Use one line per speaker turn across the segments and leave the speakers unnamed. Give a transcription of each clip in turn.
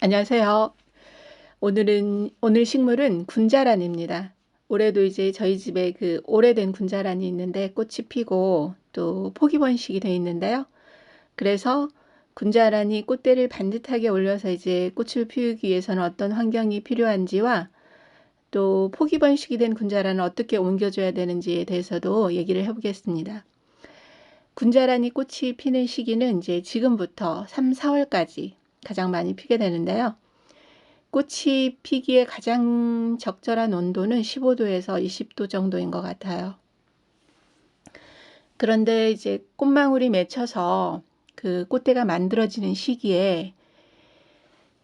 안녕하세요. 오늘은 오늘 식물은 군자란입니다. 올해도 이제 저희 집에 그 오래된 군자란이 있는데 꽃이 피고 또 포기번식이 돼 있는데요. 그래서 군자란이 꽃대를 반듯하게 올려서 이제 꽃을 피우기 위해서는 어떤 환경이 필요한지와 또 포기번식이 된 군자란을 어떻게 옮겨줘야 되는지에 대해서도 얘기를 해보겠습니다. 군자란이 꽃이 피는 시기는 이제 지금부터 3, 4월까지 가장 많이 피게 되는데요. 꽃이 피기에 가장 적절한 온도는 15도에서 20도 정도인 것 같아요. 그런데 이제 꽃망울이 맺혀서 그 꽃대가 만들어지는 시기에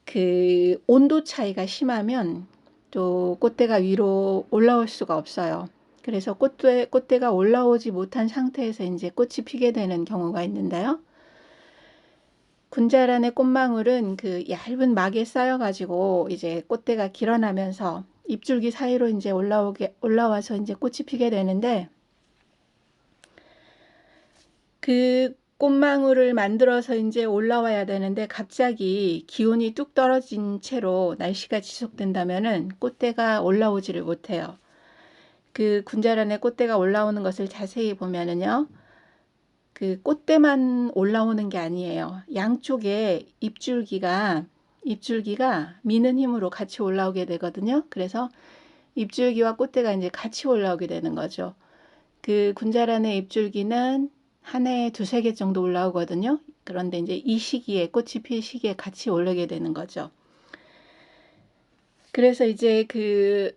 그 온도 차이가 심하면 또 꽃대가 위로 올라올 수가 없어요. 그래서 꽃대, 꽃대가 올라오지 못한 상태에서 이제 꽃이 피게 되는 경우가 있는데요. 군자란의 꽃망울은 그 얇은 막에 쌓여가지고 이제 꽃대가 길어나면서 잎줄기 사이로 이제 올라오게 올라와서 이제 꽃이 피게 되는데 그 꽃망울을 만들어서 이제 올라와야 되는데 갑자기 기온이 뚝 떨어진 채로 날씨가 지속된다면은 꽃대가 올라오지를 못해요. 그 군자란의 꽃대가 올라오는 것을 자세히 보면은요. 그 꽃대만 올라오는 게 아니에요. 양쪽에 잎줄기가 잎줄기가 미는 힘으로 같이 올라오게 되거든요. 그래서 잎줄기와 꽃대가 이제 같이 올라오게 되는 거죠. 그 군자란의 잎줄기는 한 해에 두세 개 정도 올라오거든요. 그런데 이제 이 시기에 꽃이 필 시기에 같이 올라게 되는 거죠. 그래서 이제 그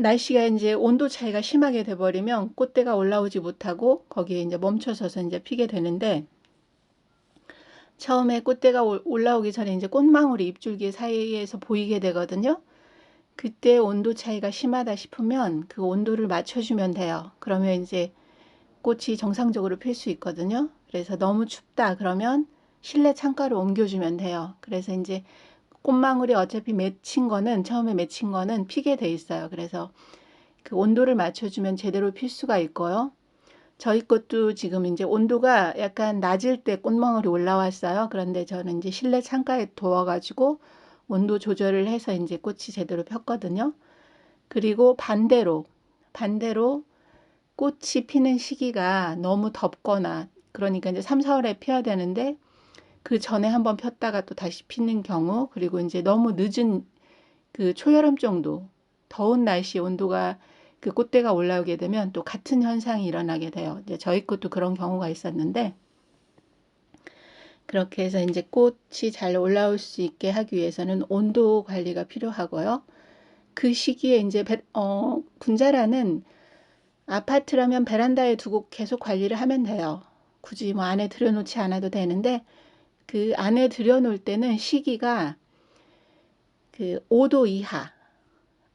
날씨가 이제 온도 차이가 심하게 돼버리면 꽃대가 올라오지 못하고 거기에 이제 멈춰서서 이제 피게 되는데 처음에 꽃대가 올라오기 전에 이제 꽃망울이 잎줄기 사이에서 보이게 되거든요. 그때 온도 차이가 심하다 싶으면 그 온도를 맞춰주면 돼요. 그러면 이제 꽃이 정상적으로 필 수 있거든요. 그래서 너무 춥다 그러면 실내 창가로 옮겨주면 돼요. 그래서 이제 꽃망울이 어차피 맺힌 거는 처음에 맺힌 거는 피게 돼 있어요. 그래서 그 온도를 맞춰주면 제대로 필 수가 있고요. 저희 꽃도 지금 이제 온도가 약간 낮을 때 꽃망울이 올라왔어요. 그런데 저는 이제 실내 창가에 두어가지고 온도 조절을 해서 이제 꽃이 제대로 폈거든요. 그리고 반대로 반대로 꽃이 피는 시기가 너무 덥거나 그러니까 이제 3, 4월에 피어야 되는데 그 전에 한번 폈다가 또 다시 피는 경우 그리고 이제 너무 늦은 그 초여름 정도 더운 날씨 온도가 그 꽃대가 올라오게 되면 또 같은 현상이 일어나게 돼요. 이제 저희 꽃도 그런 경우가 있었는데 그렇게 해서 이제 꽃이 잘 올라올 수 있게 하기 위해서는 온도 관리가 필요하고요. 그 시기에 이제 배, 어, 군자라는 아파트라면 베란다에 두고 계속 관리를 하면 돼요. 굳이 뭐 안에 들여놓지 않아도 되는데 그 안에 들여놓을 때는 시기가 그 5도 이하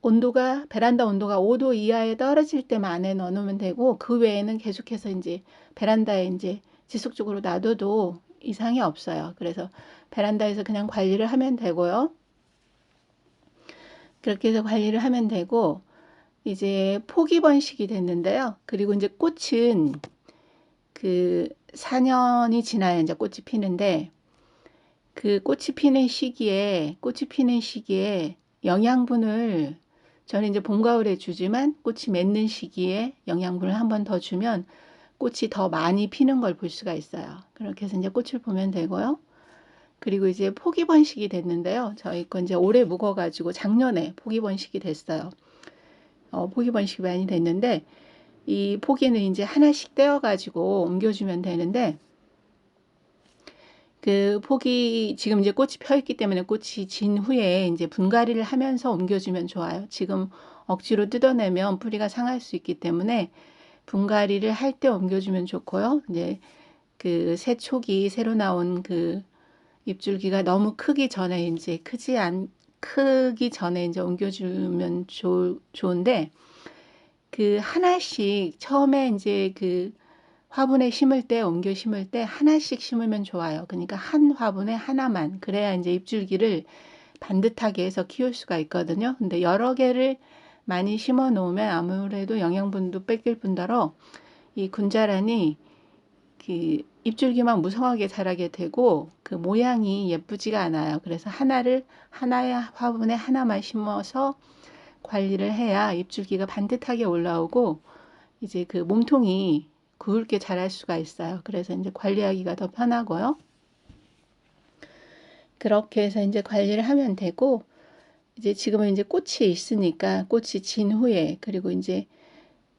온도가 베란다 온도가 5도 이하에 떨어질 때만 안에 넣어놓으면 되고 그 외에는 계속해서 이제 베란다에 이제 지속적으로 놔둬도 이상이 없어요. 그래서 베란다에서 그냥 관리를 하면 되고요. 그렇게 해서 관리를 하면 되고 이제 포기 번식이 됐는데요. 그리고 이제 꽃은 그 4년이 지나야 이제 꽃이 피는데 그 꽃이 피는 시기에 꽃이 피는 시기에 영양분을 저는 이제 봄 가을에 주지만 꽃이 맺는 시기에 영양분을 한 번 더 주면 꽃이 더 많이 피는 걸 볼 수가 있어요. 그렇게 해서 이제 꽃을 보면 되고요. 그리고 이제 포기 번식이 됐는데요. 저희 건 이제 올해 묵어가지고 작년에 포기 번식이 됐어요. 어, 포기 번식이 많이 됐는데 이 포기는 이제 하나씩 떼어가지고 옮겨주면 되는데 그 포기 지금 이제 꽃이 펴 있기 때문에 꽃이 진 후에 이제 분갈이를 하면서 옮겨주면 좋아요. 지금 억지로 뜯어내면 뿌리가 상할 수 있기 때문에 분갈이를 할 때 옮겨주면 좋고요. 이제 그 새 촉이 새로 나온 그 잎줄기가 너무 크기 전에 이제 크지 않 크기 전에 이제 옮겨주면 좋, 좋은데 그 하나씩 처음에 이제 그 화분에 심을 때 옮겨 심을 때 하나씩 심으면 좋아요. 그러니까 한 화분에 하나만 그래야 이제 잎줄기를 반듯하게 해서 키울 수가 있거든요. 근데 여러 개를 많이 심어 놓으면 아무래도 영양분도 뺏길 뿐더러 이 군자란이 그 잎줄기만 무성하게 자라게 되고 그 모양이 예쁘지가 않아요. 그래서 하나를 하나의 화분에 하나만 심어서 관리를 해야 잎줄기가 반듯하게 올라오고 이제 그 몸통이 굵게 자랄 수가 있어요. 그래서 이제 관리하기가 더 편하고요. 그렇게 해서 이제 관리를 하면 되고 이제 지금은 이제 꽃이 있으니까 꽃이 진 후에 그리고 이제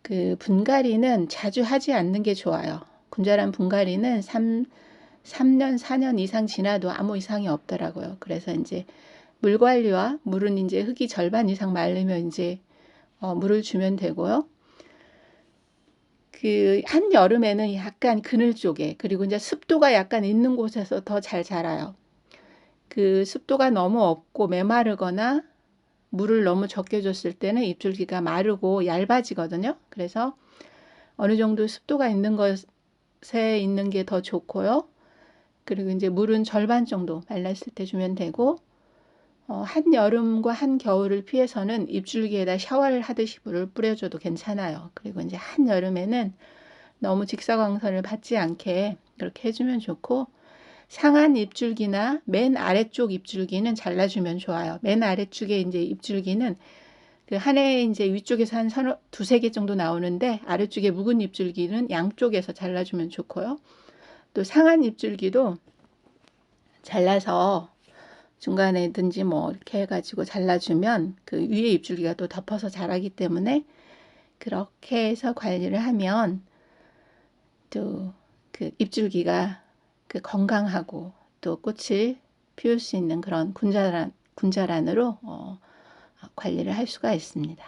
그 분갈이는 자주 하지 않는 게 좋아요. 군자란 분갈이는 3, 3년, 4년 이상 지나도 아무 이상이 없더라고요. 그래서 이제 물 관리와 물은 이제 흙이 절반 이상 마르면 이제 어, 물을 주면 되고요. 그 한여름에는 약간 그늘 쪽에 그리고 이제 습도가 약간 있는 곳에서 더 잘 자라요. 그 습도가 너무 없고 메마르거나 물을 너무 적게 줬을 때는 잎줄기가 마르고 얇아지거든요. 그래서 어느 정도 습도가 있는 것에 있는 게 더 좋고요. 그리고 이제 물은 절반 정도 말랐을 때 주면 되고 어, 한여름과 한겨울을 피해서는 잎줄기에다 샤워를 하듯이 물을 뿌려줘도 괜찮아요. 그리고 이제 한여름에는 너무 직사광선을 받지 않게 그렇게 해주면 좋고 상한 잎줄기나 맨 아래쪽 잎줄기는 잘라주면 좋아요. 맨 아래쪽에 이제 잎줄기는 그 한 해에 이제 위쪽에서 한 서너, 두세 개 정도 나오는데 아래쪽에 묵은 잎줄기는 양쪽에서 잘라주면 좋고요. 또 상한 잎줄기도 잘라서 중간에든지 뭐 이렇게 해가지고 잘라주면 그 위에 잎줄기가 또 덮어서 자라기 때문에 그렇게 해서 관리를 하면 또그 잎줄기가 그 건강하고 또 꽃을 피울 수 있는 그런 군자란, 군자란으로 어, 관리를 할 수가 있습니다.